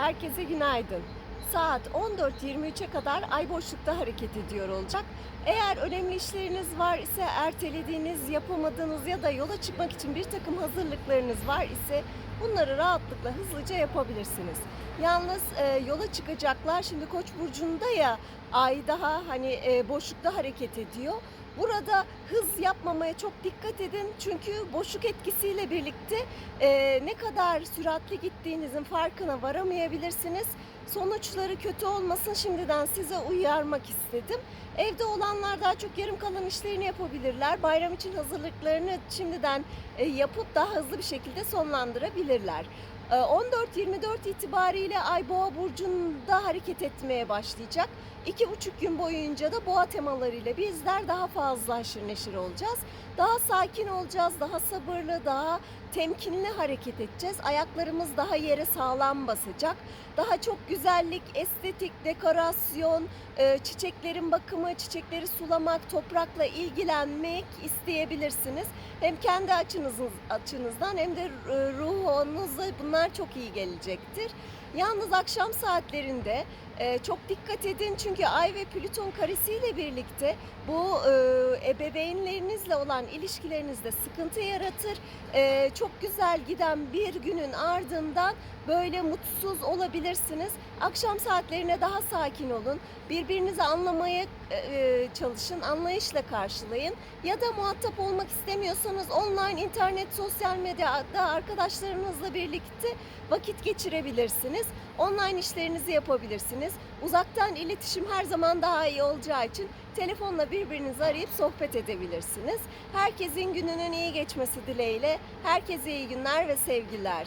Herkese günaydın. Saat 14.23'e kadar ay boşlukta hareket ediyor olacak. Eğer önemli işleriniz var ise ertelediğiniz, yapamadığınız ya da yola çıkmak için bir takım hazırlıklarınız var ise bunları rahatlıkla hızlıca yapabilirsiniz. Yalnız e, yola çıkacaklar şimdi Koç burcunda ya ay daha hani e, boşlukta hareket ediyor. Burada hız yapmamaya çok dikkat edin çünkü boşluk etkisiyle birlikte e, ne kadar süratli gittiğinizin farkına varamayabilirsiniz. Sonuçları kötü olmasın şimdiden size uyarmak istedim. Evde olanlar daha çok yarım kalan işlerini yapabilirler. Bayram için hazırlıklarını şimdiden e, yapıp daha hızlı bir şekilde sonlandırabilirler. E, 14-24 itibariyle Ay Boğa burcunda hareket etmeye başlayacak. İki buçuk gün boyunca da boğa temalarıyla bizler daha fazla haşır neşir olacağız. Daha sakin olacağız, daha sabırlı, daha temkinli hareket edeceğiz. Ayaklarımız daha yere sağlam basacak. Daha çok güzellik, estetik, dekorasyon, e, çiçeklerin bakımı, çiçekleri sulamak, toprakla ilgilenmek isteyebilirsiniz. Hem kendi açınız, açınızdan hem de e, ruhunuza bunlar çok iyi gelecektir. Yalnız akşam saatlerinde e, çok dikkat edin çünkü Ay ve Plüton karesiyle birlikte bu e, ebeveynlerinizle olan ilişkilerinizde sıkıntı yaratır. E, çok güzel giden bir günün ardından böyle mutsuz olabilirsiniz. Akşam saatlerine daha sakin olun. Birbirinizi anlamaya e, çalışın, anlayışla karşılayın. Ya da muhatap olmak istemiyorsanız online, internet, sosyal medyada arkadaşlarınızla birlikte vakit geçirebilirsiniz. Online işlerinizi yapabilirsiniz. Uzaktan iletişim her zaman daha iyi olacağı için telefonla birbirinizi arayıp sohbet edebilirsiniz. Herkesin gününün iyi geçmesi dileğiyle. Herkese iyi günler ve sevgiler.